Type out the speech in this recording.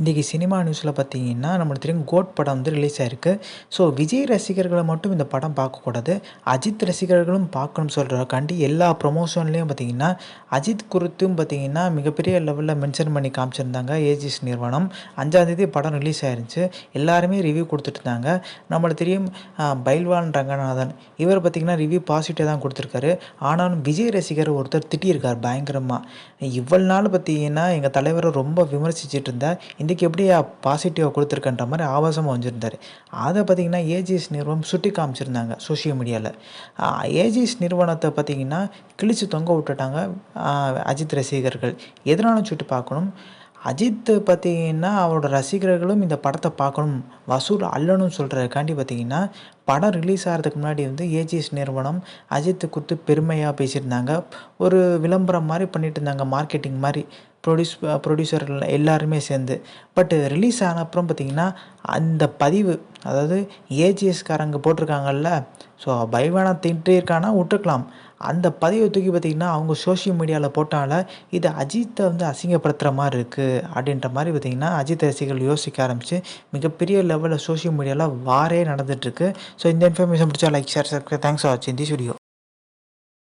இன்றைக்கி சினிமா நியூஸில் பார்த்தீங்கன்னா நம்மளுக்கு தெரியும் கோட் படம் வந்து ரிலீஸ் ஆயிருக்கு. ஸோ விஜய் ரசிகர்களை மட்டும் இந்த படம் பார்க்கக்கூடாது. அஜித் ரசிகர்களும் பார்க்கணும் சொல்கிறக்காண்டி எல்லா ப்ரொமோஷன்லேயும் பார்த்தீங்கன்னா அஜித் குறித்தும் பார்த்தீங்கன்னா மிகப்பெரிய லெவலில் மென்ஷன் பண்ணி காமிச்சிருந்தாங்க ஏஜிஎஸ் நிறுவனம். அஞ்சாந்தேதி படம் ரிலீஸ் ஆயிருந்துச்சு. எல்லாருமே ரிவ்யூ கொடுத்துட்டு இருந்தாங்க. நம்மளுக்கு தெரியும் பைல்வான் ரங்கநாதன். இவர் பார்த்தீங்கன்னா ரிவ்யூ பாசிட்டிவ் தான் கொடுத்துருக்காரு. ஆனாலும் விஜய் ரசிகர் ஒருத்தர் திட்டியிருக்கார் பயங்கரமாக இவ்வளோ நாள் பார்த்தீங்கன்னா எங்கள் தலைவரை ரொம்ப விமர்சிச்சிட்டு இருந்தா இன்றைக்கி எப்படி பாசிட்டிவாக கொடுத்துருக்கன்ற மாதிரி ஆபாசமாக வச்சுருந்தார் அதை பார்த்தீங்கன்னா ஏஜிஎஸ் நிறுவனம் சுட்டி காமிச்சிருந்தாங்க சோஷியல் மீடியாவில் ஏஜிஎஸ் நிறுவனத்தை பார்த்தீங்கன்னா கிழிச்சு தொங்க விட்டுட்டாங்க அஜித் ரசிகர்கள். எதனாலும் சுட்டி பார்க்கணும். அஜித் பார்த்தீங்கன்னா அவரோட ரசிகர்களும் இந்த படத்தை பார்க்கணும் வசூல் அல்லணும்னு சொல்கிறதுக்காண்டி பார்த்தீங்கன்னா படம் ரிலீஸ் ஆகிறதுக்கு முன்னாடி வந்து ஏஜிஎஸ் நிறுவனம் அஜித்து குறித்து பெருமையாக பேசியிருந்தாங்க. ஒரு விளம்பரம் மாதிரி பண்ணிட்டு இருந்தாங்க மார்க்கெட்டிங் மாதிரி ப்ரொடியூஸ் ப்ரொடியூசர் எல்லாருமே சேர்ந்து. பட் ரிலீஸ் ஆன அப்புறம் பார்த்தீங்கன்னா அந்த பதிவு அதாவது ஏஜிஎஸ்காரங்க போட்டிருக்காங்கல்ல ஸோ பைவானா திட்டு இருக்கானா விட்டுருக்கலாம். அந்த பதிவை தூக்கி பார்த்தீங்கன்னா அவங்க சோஷியல் மீடியாவில் போட்டால இது அஜித்தை வந்து அசிங்கப்படுத்துகிற மாதிரி இருக்குது அப்படின்ற மாதிரி பார்த்தீங்கன்னா அஜித் ரசிகர்கள் யோசிக்க ஆரம்பித்து மிகப்பெரிய லெவலில் சோஷியல் மீடியாவில் வாரே நடந்துகிட்ருக்கு ஸோ இந்த இன்ஃபர்மேஷன் பிடிச்சா like share subscribe thanks for வாட்சிங் திஸ் வீடியோ